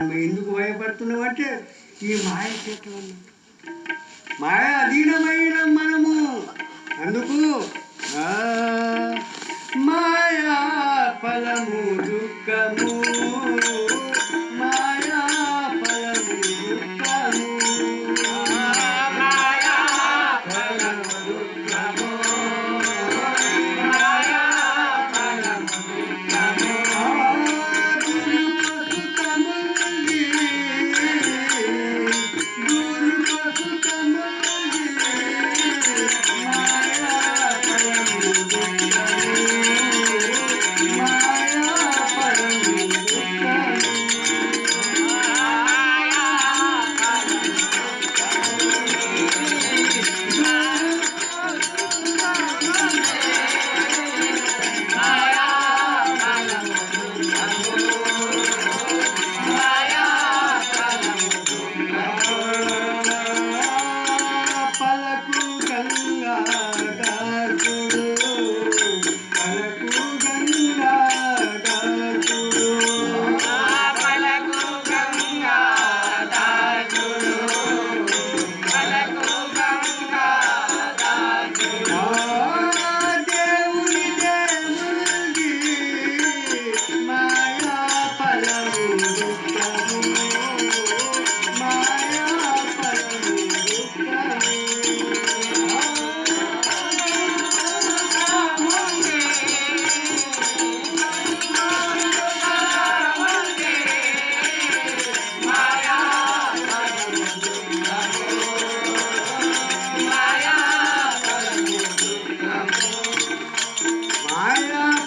ఎందుకు భయపడుతున్నావు అంటే ఈ మాయ చేతిలో మాయ అధీనమైన మనము. అందుకు ఆ, మాయా ఫలము దుఃఖము.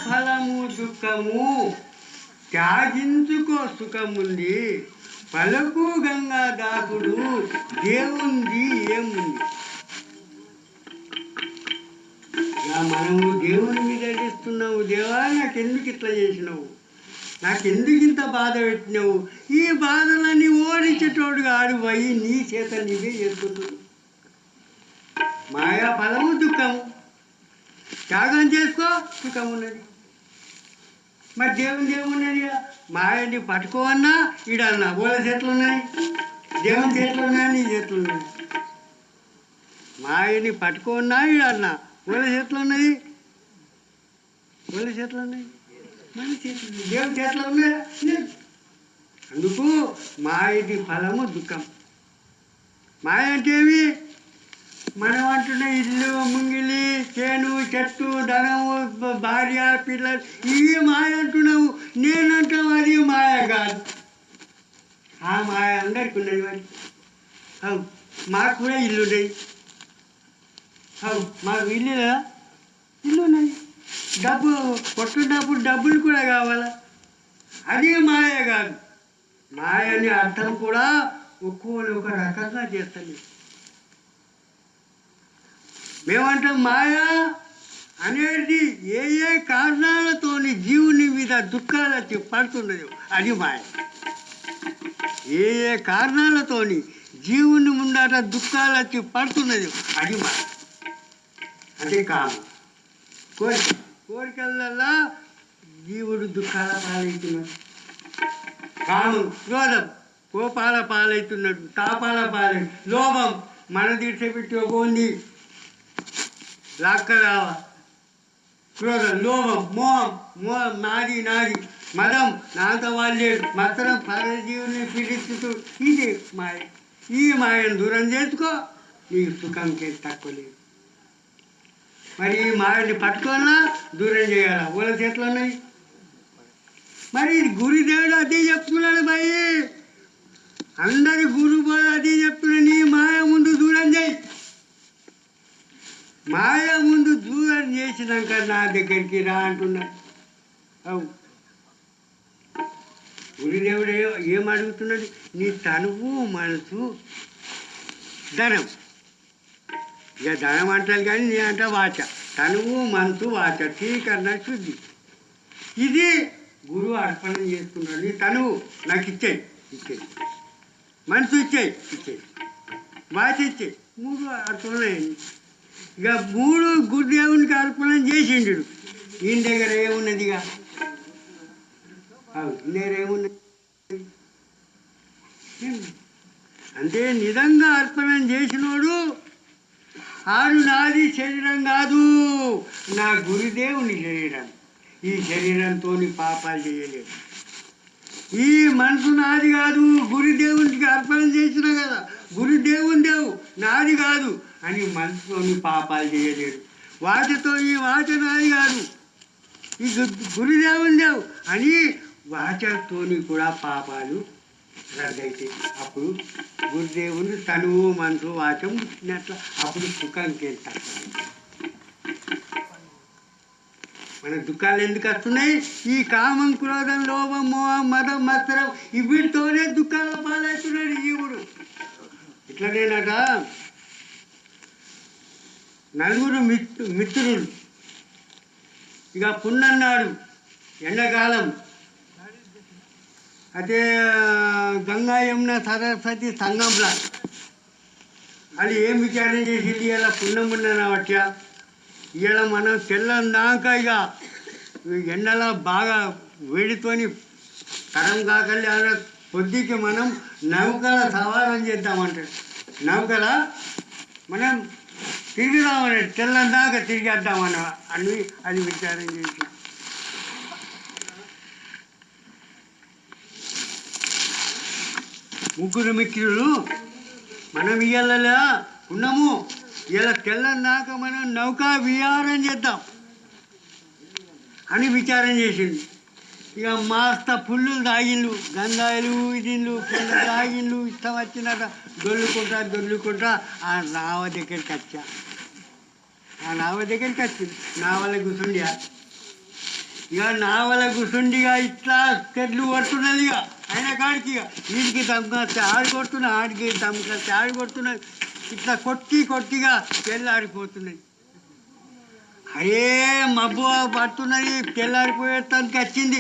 ఫలము దుఃఖము త్యాగించుకో సుఖముంది పలుకు గంగా దాకుడు దేవుంది ఏముంది? మనము దేవుని మీద ఇస్తున్నావు దేవా నాకెందుకు ఇట్లా చేసినావు? నాకెందుకు ఇంత బాధ పెట్టినావు? ఈ బాధలన్నీ ఓడించేటోడు ఆడు పోయి నీ చేత నీవే చేస్తున్నావు మాయా ఫలము దుఃఖము. త్యాగం చేసుకో సుఖం ఉన్నది. మరి దేవుని దేవున్నది మాయని పట్టుకోవన్నా ఈడన్నా పూల చెట్లు ఉన్నాయి దేవుని చేతులు ఉన్నాయి నీ చేతులు ఉన్నాయి. మాయని పట్టుకోవన్నా ఈడన్నా పూల చెట్లు ఉన్నది పూల చెట్లు ఉన్నాయి. మన చేతులు దేవుని చేతులు ఉన్నాయా. అందుకు మాయది ఫలము దుఃఖం. మాయ అంటే ఏమి? మనం అంటున్న ఇల్లు ముంగిలి చేను చెట్టు ధనము భార్య పిల్లలు ఇవి మాయ అంటున్నావు. నేనంటావు అది మాయ కాదు. ఆ మాయ అందరికి ఉన్నది మరి. అవు మాకు కూడా ఇల్లు ఉన్నాయి అవు మాకు ఇల్లు ఇల్లు ఉన్నాయి డబ్బు కొట్టున్నప్పుడు డబ్బులు కూడా కావాలా? అది మాయ కాదు. మాయ అర్థం కూడా ఒక్కోళ్ళు ఒక రకంగా చేస్తుంది మేమంటాం మాయా అనేది ఏ ఏ కారణాలతోని జీవుని మీద దుఃఖాలు వచ్చి పడుతున్నది అది మాయ. ఏ ఏ కారణాలతోని జీవుని ముందట దుఃఖాలు వచ్చి పడుతున్నది అది మాయ. అదే కాదు. కోరిక కోరికలల్లా జీవుడు దుఃఖాల పాలవుతున్నాడు. క్రోధం కోపాల పాలవుతున్నాడు తాపాల పాలై. లోభం మన తీర్చిపెట్టి ఒక ఉంది లాక్కరావా. క్రోధం లోభం మోహం మోహం నాది నాది. మదం నాతో వాళ్ళే. మతరం పరజీవుని పీడిస్తూ ఇది మాయ. ఈ మాయను దూరం చేసుకో. నీకు సుఖంకి తక్కువ లేదు. మరి ఈ మాయని పట్టుకోనా దూరం చేయాలా? ఊళ్ళ చేతిలో ఉన్నాయి. మరి గురుదేవుడు అదే చెప్తున్నాడు భయ్ అందరి గురు అదే చెప్తున్నాడు. నీ మాయ ముందు దూరం చేయి. మాయ ముందు దూరం చేసినాక నా దగ్గరికి రా అంటున్నాడు. అవు. గురుదేవుడు ఏం అడుగుతున్నాడు? నీ తనువు మనసు ధనం. ఇక ధనం అంటారు కానీ నీ అంట వాచ. తనువు మనసు వాచ. తీకరణ శుద్ధి. ఇది గురువు అర్పణం చేసుకున్నాడు నీ తనువు నాకు ఇచ్చేయి ఇచ్చేయి మనసు ఇచ్చేయి ఇచ్చేయి వాచ ఇచ్చేయి మూడు అర్పణలు ఇక మూడు గురుదేవునికి అర్పణం చేసిండు. ఈయన దగ్గర ఏమున్నది ఇక దగ్గర ఏమున్నది? అంటే నిజంగా అర్పణం చేసినోడు ఆడు నాది శరీరం కాదు నా గురుదేవుని శరీరం. ఈ శరీరంతో పాపాలు చేయలేదు. ఈ మనసు నాది కాదు గురుదేవునికి అర్పణ చేసిన కదా గురుదేవుని దేవు నాది కాదు అని మనసుతోని పాపాలు చేయలేడు వాచతో ఈ వాచ నాది కాదు ఈ గురుదేవుని దేవు అని వాచతోని కూడా పాపాలు రద్దయితాయి. అప్పుడు గురుదేవుని తనువు మనసు వాచం పుట్టినట్ల అప్పుడు సుఖానికి వెళ్తారు మన దుఃఖాలు ఎందుకు వస్తున్నాయి? ఈ కామం క్రోధం లోభం మోహం మదం మత్సరం ఈ వీటితోనే దుఃఖాల పాలవుతున్నాడు జీవుడు ఇట్లనేనట నలుగురు మిత్ మిత్రులు. ఇక పున్నన్నాడు ఎండాకాలం. అదే గంగా యమున సరస్వతి సంగంలా అది ఏం విచారణ చేసి ఇలా పుణ్యం ఉన్నాను బట్టియా ఇలా మనం తెల్లందాక ఇక ఎండలో బాగా వేడితోని తరం కాకలి అన్న పొద్దుకి మనం నౌకల సవారం చేద్దామంటాడు నౌకల మనం తిరుగుదామని తెల్లందాక తిరిగేద్దామన్న అని అది విచారం చేసి. ముగ్గురు మిత్రులు మనం ఇయ్యాలలా ఉన్నాము. ఇలా తెల్లన్నాక మనం నౌకా విహారం చేద్దాం అని విచారం చేసింది ఇక మాస్త పుల్లు తాగిళ్ళు గంధాయిలు ఇదిళ్ళు పుల్ల తాగిళ్ళు ఇష్టం వచ్చినట దొల్లుకుంటా దొల్లుకుంటా ఆ నావ దగ్గరికి వచ్చా. ఆ నావ దగ్గరికి వచ్చింది నావల కూర్చుండియా ఇక నావల కూర్చుండిగా ఇట్లా తెడ్లు కొడుతున్నది ఇక. ఆయన కాడికి ఇక. వీడికి తమ్ముకొస్తే ఆడు కొడుతున్నా ఆడికి తమ్ముకొస్తే ఆడు కొడుతున్నది ఇట్లా కొట్టి కొట్టిగా తెల్లారిపోతున్నాయి అయ్యే మబ్బు పడుతున్నది తెల్లారిపోయేటానికి వచ్చింది.